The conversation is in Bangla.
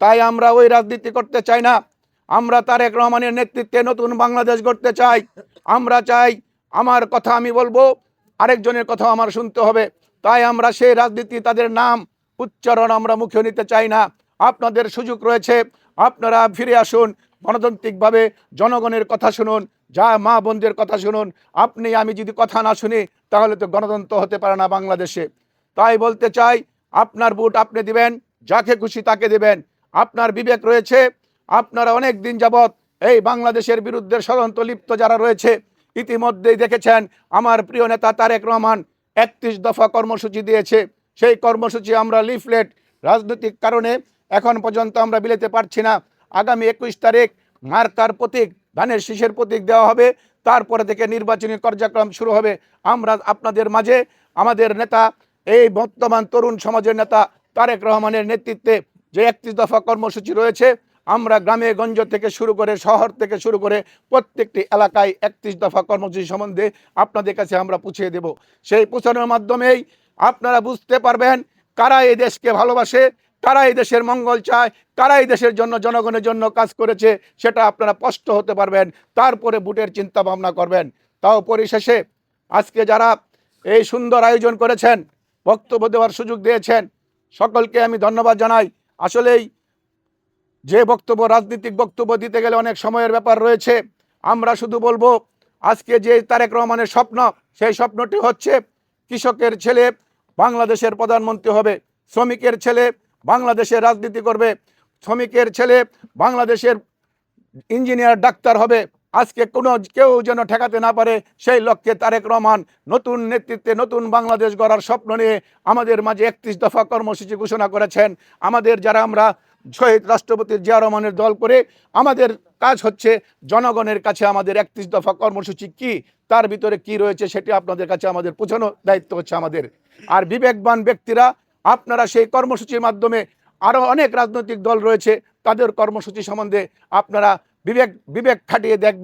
তাই আমরা ওই রাজনীতি করতে চাই না। আমরা তারেক রহমানের নেতৃত্বে নতুন বাংলাদেশ গড়তে চাই। আমরা চাই আমার কথা আমি বলব, আরেকজনের কথা আমার শুনতে হবে। তাই আমরা সেই রাজনীতি, তাদের নাম উচ্চারণ আমরা মুখে নিতে চাই না। আপনাদের সুযোগ রয়েছে, আপনারা ফিরে আসুন, গণতান্ত্রিকভাবে জনগণের কথা শুনুন, যা মা বোনদের কথা শুনুন। আপনি, আমি যদি কথা না শুনি, তাহলে তো গণতন্ত্র হতে পারে না বাংলাদেশে। তাই বলতে চাই, আপনার ভোট আপনি দিবেন, যাকে খুশি তাকে দিবেন। আপনার বিবেক রয়েছে, আপনারা অনেক দিন যাবৎ এই বাংলাদেশের বিরুদ্ধে ষড়যন্ত্র লিপ্ত যারা রয়েছে, ইতিমধ্যেই দেখেছেন আমার প্রিয় নেতা তারেক রহমান একত্রিশ দফা কর্মসূচি দিয়েছে। সেই কর্মসূচি আমরা লিফলেট রাজনৈতিক কারণে এখন পর্যন্ত আমরা বিলেতে পারছি না। আগামী একুশ তারিখ মার্কার প্রতীক, ধানের শীষের প্রতীক দেওয়া হবে। তারপরে থেকে নির্বাচনী কার্যক্রম শুরু হবে। আমরা আপনাদের মাঝে আমাদের নেতা, এই বর্তমান তরুণ সমাজের নেতা তারেক রহমানের নেতৃত্বে যে একত্রিশ দফা কর্মসূচি রয়েছে, আমরা গ্রামে গঞ্জ থেকে শুরু করে শহর থেকে শুরু করে প্রত্যেকটি এলাকায় একত্রিশ দফা কর্মসূচি সম্বন্ধে আপনাদের কাছে আমরা পুছিয়ে দেব। সেই পুছানোর মাধ্যমেই আপনারা বুঝতে পারবেন কারা এই দেশকে ভালোবাসে, কারা এই দেশের মঙ্গল চায়, কারা এই দেশের জন্য জনগণের জন্য কাজ করেছে, সেটা আপনারা স্পষ্ট হতে পারবেন, তারপরে বুটের চিন্তা ভাবনা করবেন। তাও পরিশেষে আজকে যারা এই সুন্দর আয়োজন করেছেন, বক্তব্য দেওয়ার সুযোগ দিয়েছেন, সকলকে আমি ধন্যবাদ জানাই। আসলেই যে বক্তব্য, রাজনৈতিক বক্তব্য দিতে গেলে অনেক সময়ের ব্যাপার রয়েছে। আমরা শুধু বলব, আজকে যে তারেক রহমানের স্বপ্ন, সেই স্বপ্নটি হচ্ছে কৃষকের ছেলে বাংলাদেশের প্রধানমন্ত্রী হবে, শ্রমিকের ছেলে বাংলাদেশের রাজনীতি করবে, শ্রমিকের ছেলে বাংলাদেশের ইঞ্জিনিয়ার ডাক্তার হবে। আজকে কোনো কেউ যেন ঠেকাতে না পারে সেই লক্ষ্যে তারেক রহমান নতুন নেতৃত্বে নতুন বাংলাদেশ গড়ার স্বপ্ন নিয়ে আমাদের মাঝে একত্রিশ দফা কর্মসূচি ঘোষণা করেছেন। আমাদের যারা আমরা শহীদ রাষ্ট্রপতি জিয়া রহমানের দল করে, আমাদের কাজ হচ্ছে জনগণের কাছে আমাদের একত্রিশ দফা কর্মসূচি কি, তার ভিতরে কি রয়েছে সেটি আপনাদের কাছে আমাদের পৌঁছানো দায়িত্ব হচ্ছে আমাদের। আর বিবেকবান ব্যক্তিরা, আপনারা সেই কর্মসূচির মাধ্যমে আরও অনেক রাজনৈতিক দল রয়েছে, তাদের কর্মসূচি সম্বন্ধে আপনারা বিবেক বিবেক খাটিয়ে দেখবেন